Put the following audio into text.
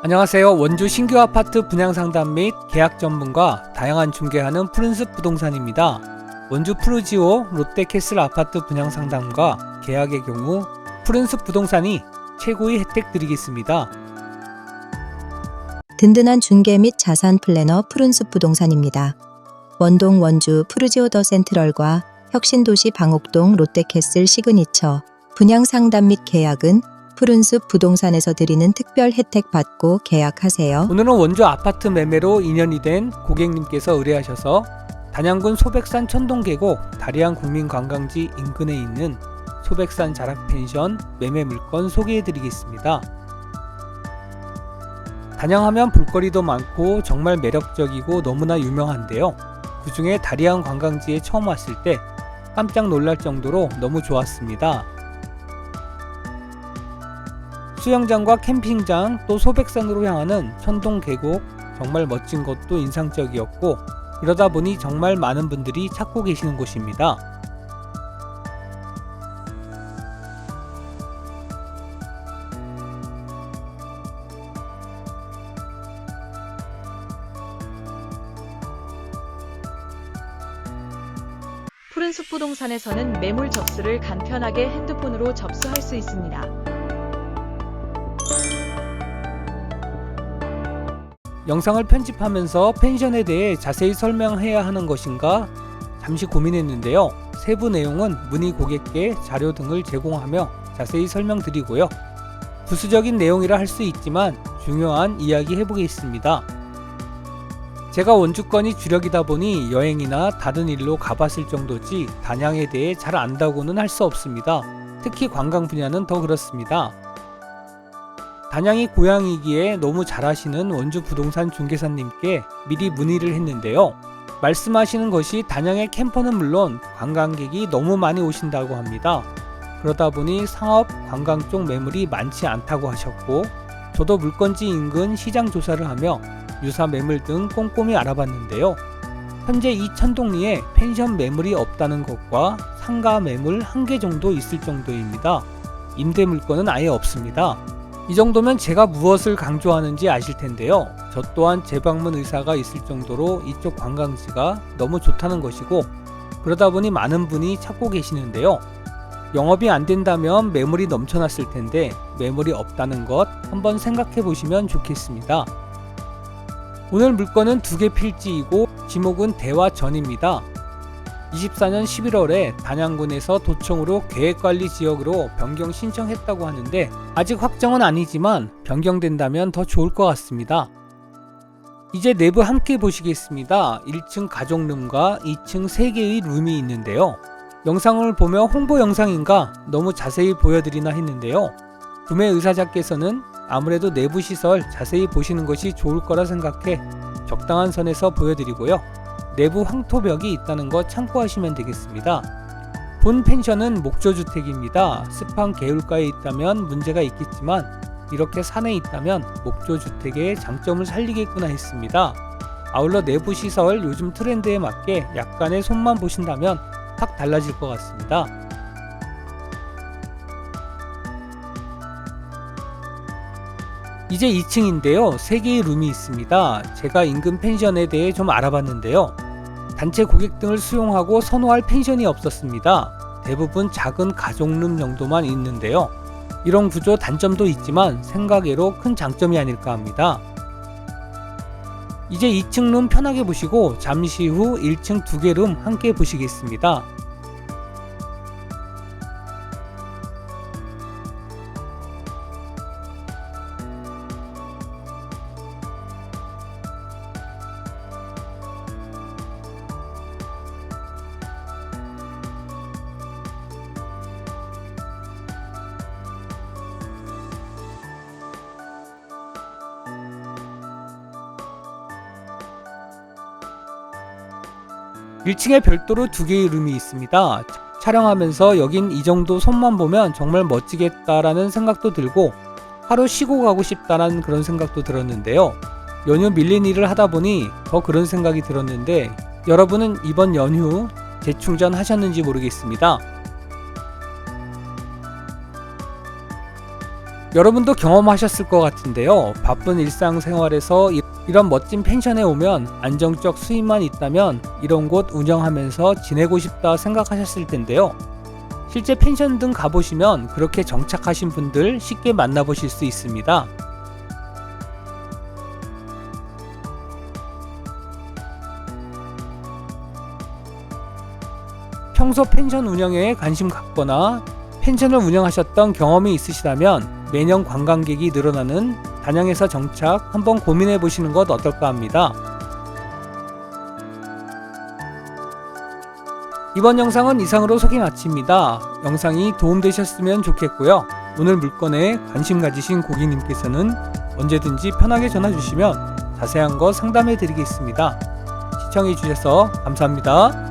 안녕하세요. 원주 신규 아파트 분양 상담 및 계약 전문가 다양한 중개하는 푸른숲 부동산입니다. 원주 푸르지오 롯데캐슬 아파트 분양 상담과 계약의 경우 푸른숲 부동산이 최고의 혜택 드리겠습니다. 든든한 중개 및 자산 플래너 푸른숲 부동산입니다. 원동 원주 푸르지오 더 센트럴과 혁신도시 방옥동 롯데캐슬 시그니처 분양 상담 및 계약은 푸른숲 부동산에서 드리는 특별 혜택 받고 계약하세요. 오늘은 원주 아파트 매매로 인연이 된 고객님께서 의뢰하셔서 단양군 소백산 천동계곡 다리안 국민관광지 인근에 있는 소백산 자락펜션 매매 물건 소개해드리겠습니다. 단양하면 볼거리도 많고 정말 매력적이고 너무나 유명한데요. 그 중에 다리안 관광지에 처음 왔을 때 깜짝 놀랄 정도로 너무 좋았습니다. 수영장과 캠핑장 또 소백산으로 향하는 천동 계곡 정말 멋진 것도 인상적이었고 그러다 보니 정말 많은 분들이 찾고 계시는 곳입니다. 푸른숲 부동산에서는 매물 접수를 간편하게 핸드폰으로 접수할 수 있습니다. 영상을 편집하면서 펜션에 대해 자세히 설명해야 하는 것인가 잠시 고민했는데요. 세부 내용은 문의 고객께 자료 등을 제공하며 자세히 설명드리고요. 부수적인 내용이라 할 수 있지만 중요한 이야기 해보겠습니다. 제가 원주권이 주력이다 보니 여행이나 다른 일로 가봤을 정도지 단양에 대해 잘 안다고는 할 수 없습니다. 특히 관광 분야는 더 그렇습니다. 단양이 고향이기에 너무 잘하시는 원주 부동산 중개사님께 미리 문의를 했는데요. 말씀하시는 것이 단양의 캠퍼는 물론 관광객이 너무 많이 오신다고 합니다. 그러다 보니 상업 관광 쪽 매물이 많지 않다고 하셨고 저도 물건지 인근 시장 조사를 하며 유사 매물 등 꼼꼼히 알아봤는데요. 현재 이 천동리에 펜션 매물이 없다는 것과 상가 매물 한 개 정도 있을 정도입니다. 임대 물건은 아예 없습니다. 이 정도면 제가 무엇을 강조하는지 아실 텐데요. 저 또한 재방문 의사가 있을 정도로 이쪽 관광지가 너무 좋다는 것이고 그러다 보니 많은 분이 찾고 계시는데요. 영업이 안 된다면 매물이 넘쳐났을 텐데 매물이 없다는 것 한번 생각해 보시면 좋겠습니다. 오늘 물건은 두 개 필지이고 지목은 대화 전입니다. 24년 11월에 단양군에서 도청으로 계획관리 지역으로 변경 신청했다고 하는데 아직 확정은 아니지만 변경된다면 더 좋을 것 같습니다. 이제 내부 함께 보시겠습니다. 1층 가족룸과 2층 3개의 룸이 있는데요. 영상을 보며 홍보 영상인가 너무 자세히 보여드리나 했는데요. 구매 의사자께서는 아무래도 내부 시설 자세히 보시는 것이 좋을 거라 생각해 적당한 선에서 보여드리고요. 내부 황토벽이 있다는 거 참고하시면 되겠습니다. 본 펜션은 목조주택입니다. 습한 개울가에 있다면 문제가 있겠지만 이렇게 산에 있다면 목조주택의 장점을 살리겠구나 했습니다. 아울러 내부 시설 요즘 트렌드에 맞게 약간의 손만 보신다면 확 달라질 것 같습니다. 이제 2층인데요. 3개의 룸이 있습니다. 제가 인근 펜션에 대해 좀 알아봤는데요. 단체 고객 등을 수용하고 선호할 펜션이 없었습니다. 대부분 작은 가족룸 정도만 있는데요. 이런 구조 단점도 있지만 생각외로 큰 장점이 아닐까 합니다. 이제 2층 룸 편하게 보시고 잠시 후 1층 두 개 룸 함께 보시겠습니다. 1층에 별도로 두 개의 룸이 있습니다. 촬영하면서 여긴 이 정도 손만 보면 정말 멋지겠다라는 생각도 들고 하루 쉬고 가고 싶다라는 그런 생각도 들었는데요. 연휴 밀린 일을 하다 보니 더 그런 생각이 들었는데 여러분은 이번 연휴 재충전 하셨는지 모르겠습니다. 여러분도 경험하셨을 것 같은데요. 바쁜 일상생활에서 이- 이런 멋진 펜션에 오면 안정적 수입만 있다면 이런 곳 운영하면서 지내고 싶다 생각하셨을 텐데요. 실제 펜션 등 가보시면 그렇게 정착하신 분들 쉽게 만나보실 수 있습니다. 평소 펜션 운영에 관심 갖거나 펜션을 운영하셨던 경험이 있으시다면 매년 관광객이 늘어나는 단양에서 정착 한번 고민해 보시는 것 어떨까 합니다. 이번 영상은 이상으로 소개 마칩니다. 영상이 도움되셨으면 좋겠고요. 오늘 물건에 관심 가지신 고객님께서는 언제든지 편하게 전화 주시면 자세한 거 상담해 드리겠습니다. 시청해 주셔서 감사합니다.